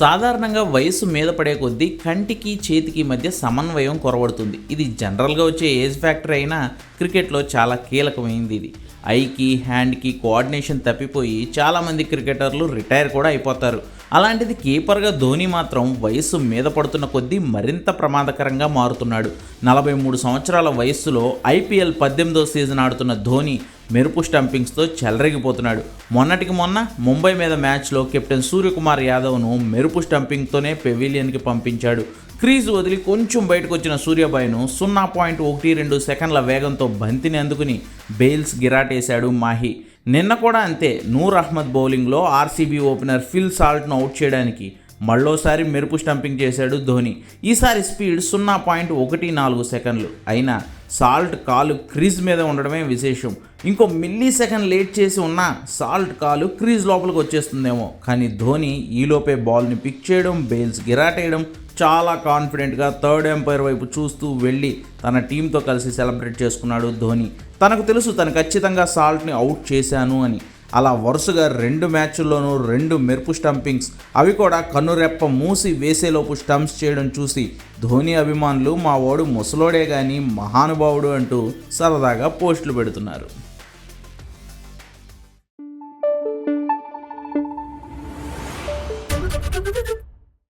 సాధారణంగా వయసు మీద పడే కొద్దీ కంటికి చేతికి మధ్య సమన్వయం కొరవడుతుంది. ఇది జనరల్గా వచ్చే ఏజ్ ఫ్యాక్టర్ అయినా క్రికెట్లో చాలా కీలకమైంది ఇది. ఐకి హ్యాండ్కి కోఆర్డినేషన్ తప్పిపోయి చాలామంది క్రికెటర్లు రిటైర్ కూడా అయిపోతారు. అలాంటిది కీపర్గా ధోని మాత్రం వయసు మీద పడుతున్న కొద్దీ మరింత ప్రమాదకరంగా మారుతున్నాడు. నలభై మూడు సంవత్సరాల వయస్సులో ఐపీఎల్ పద్దెనిమిదో సీజన్ ఆడుతున్న ధోని మెరుపు స్టంపింగ్స్తో చెలరేగిపోతున్నాడు. మొన్నటికి మొన్న ముంబై మీద మ్యాచ్లో కెప్టెన్ సూర్యకుమార్ యాదవ్ను మెరుపు స్టంపింగ్తోనే పెవిలియన్కి పంపించాడు. క్రీజ్ వదిలి కొంచెం బయటకు వచ్చిన సూర్యబాయ్ను సున్నా పాయింట్ ఒకటి రెండు సెకండ్ల వేగంతో బంతిని అందుకుని బెయిల్స్ గిరాటేశాడు మాహి. నిన్న కూడా అంతే నూర్ అహ్మద్ బౌలింగ్లో ఆర్సీబీ ఓపెనర్ ఫిల్ సాల్ట్ను అవుట్ చేయడానికి మళ్ళోసారి మెరుపు స్టంపింగ్ చేశాడు ధోని. ఈసారి స్పీడ్ సున్నా పాయింట్ ఒకటి నాలుగు సెకండ్లు. అయినా సాల్ట్ కాలు క్రీజ్ మీద ఉండడమే విశేషం. ఇంకో మిల్లీ సెకండ్ లేట్ చేసి ఉన్న సాల్ట్ కాలు క్రీజ్ లోపలికి వచ్చేస్తుందేమో. కానీ ధోని ఈలోపే బాల్ని పిక్ చేయడం బెయిల్స్ గిరాటేయడం చాలా కాన్ఫిడెంట్గా థర్డ్ ఎంపైర్ వైపు చూస్తూ వెళ్ళి తన టీంతో కలిసి సెలబ్రేట్ చేసుకున్నాడు ధోని. తనకు తెలుసు తను ఖచ్చితంగా సాల్ట్ని అవుట్ చేశాను అని. అలా వరుసగా రెండు మ్యాచ్ల్లోనూ రెండు మెరుపు స్టంపింగ్స్. అవి కూడా కన్నురెప్ప మూసి వేసేలోపు స్టంప్స్ చేయడం చూసి ధోని అభిమానులు మా వాడు ముసలోడే కానీ మహానుభావుడు అంటూ సరదాగా పోస్టులు పెడుతున్నారు.